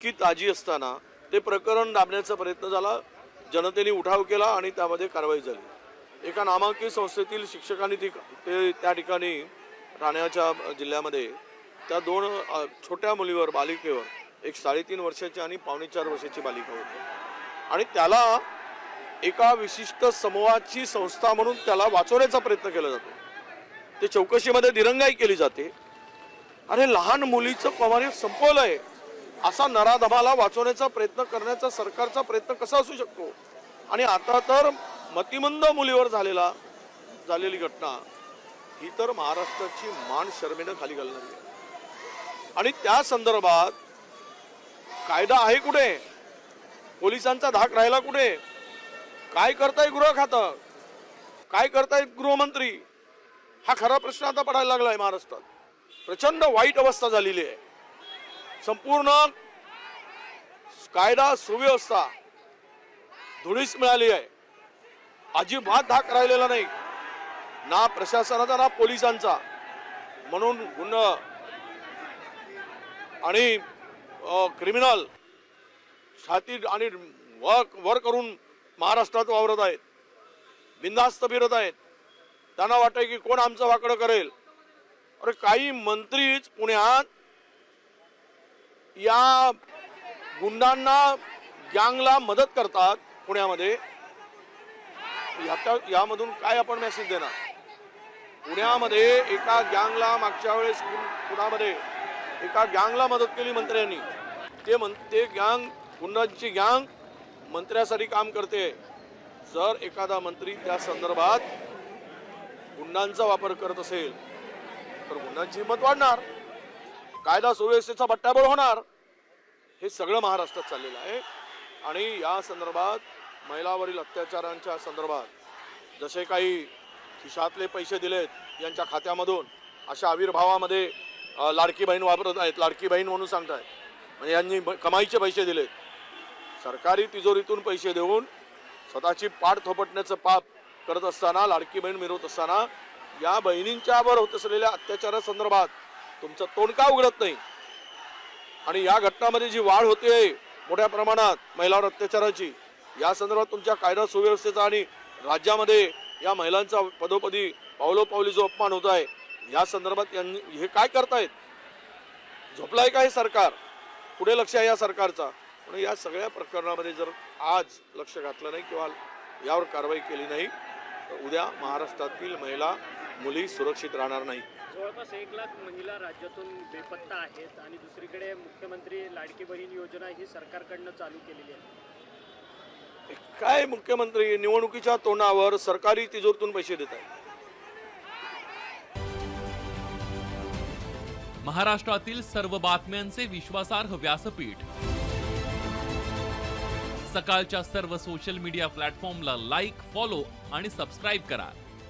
की ताजी असताना ते प्रकरण दाबण्याचा प्रयत्न झाला. जनतेने उठाव केला आणि त्यामध्ये कारवाई झाली. एका नामांकित संस्थेतील शिक्षकांनी ती ते त्या ठिकाणी ठाण्याच्या जिल्ह्यामध्ये त्या दोन छोट्या मुलीवर बालिकेवर एक साडेतीन वर्षाची आणि पावणे चार वर्षाची बालिका होती. आणि त्याला एका विशिष्ट समूहाची संस्था म्हणून त्याला वाचवण्याचा प्रयत्न केला जातो. ते चौकशीमध्ये दिरंगाई केली जाते. अरे लहान मुलीचं कौमार्य आहे असा नराधमाला वाचवण्याचा प्रयत्न करण्याचा सरकारचा प्रयत्न कसा असू शकतो? आणि आता तर मतिमंद मुलीवर झालेला झालेली घटना ही तर महाराष्ट्राची मान शर्मेनं खाली घालणारी आहे. आणि त्या संदर्भात कायदा आहे कुठे? पोलिसांचा धाक राहिला कुठे? काय करताय गृह खातं? काय करताय गृहमंत्री? हा खरा प्रश्न आता पडायला लागलाय महाराष्ट्रात. प्रचंड वाईट अवस्था झालेली आहे. संपूर्ण कायदा सुव्यवस्था धुळीस मिळाली आहे. अजिबात धाक राहिलेला नाही. ना प्रशासनाचा ना पोलिसांचा. म्हणून गुन्हा आणि क्रिमिनल छाती आणि वर वर करून महाराष्ट्रात वावरत आहेत. बिंदास्त फिरत आहेत. त्यांना वाटतंय की कोण आमचं वाकडं करेल. अरे काही मंत्रीच पुण्यात या गुंडांना गँगला मदत करतात पुण्यामध्ये. यामधून काय आपण मेसेज देणार? पुण्यामध्ये एका गँगला मागच्या वेळेस पुण्यामध्ये एका गँगला मदत केली मंत्र्यांनी. ते मं ते गँग गुंडांची गँग मंत्र्यासाठी काम करते. जर एखादा मंत्री त्या संदर्भात गुंडांचा वापर करत असेल तर गुंडांची हिंमत वाढणार. कायदा सुव्यवस्थेचा बट्ट्याबोळ होणार? हे सगळं महाराष्ट्रात चाललेलं आहे. आणि या संदर्भात महिलावरील अत्याचारांच्या संदर्भात जसे काही खिशातले पैसे दिलेत यांच्या खात्यामधून अशा आविर्भावामध्ये लाडकी बहीण वापरत आहेत. लाडकी बहीण म्हणून सांगतायत. म्हणजे यांनी कमाईचे पैसे दिलेत. सरकारी तिजोरीतून पैसे देऊन स्वतःची पाठ थोपटण्याचं पाप करत असताना लाडकी बहीण मिरवत असताना या बहिणींच्यावर होत असलेल्या अत्याचारासंदर्भात तुमचं तोंड का उघडत नाही? आणि या घटनामध्ये जी वाढ होते मोठ्या प्रमाणात महिलावर अत्याचाराची या संदर्भात तुमच्या कायदा सुव्यवस्थेचा आणि राज्यामध्ये या महिलांचा पदोपदी पावलोपावली जो अपमान होत आहे या संदर्भात यांनी हे काय करतायत? झोपलाय का हे सरकार? पुढे लक्ष आहे या सरकारचा. पण या सगळ्या प्रकरणामध्ये जर आज लक्ष घातलं नाही किंवा यावर कारवाई केली नाही तर उद्या महाराष्ट्रातील महिला मुली सुरक्षित राहणार नाही. जवळपास एक लाख महिला राज्यातून बेपत्ता आहेत आणि दुसरीकडे मुख्यमंत्री लाडकी बहीण योजना ही सरकारकडनं चालू केलेली आहे. काय मुख्यमंत्री निवडणुकीच्या तोंडावर सरकारी तिजोरीतून पैसे देत आहेत? महाराष्ट्रातील सर्व बातम्यांचे विश्वासार्ह व्यासपीठ. सकाळच्या सर्व सोशल मीडिया प्लॅटफॉर्मला लाईक फॉलो आणि सबस्क्राईब करा.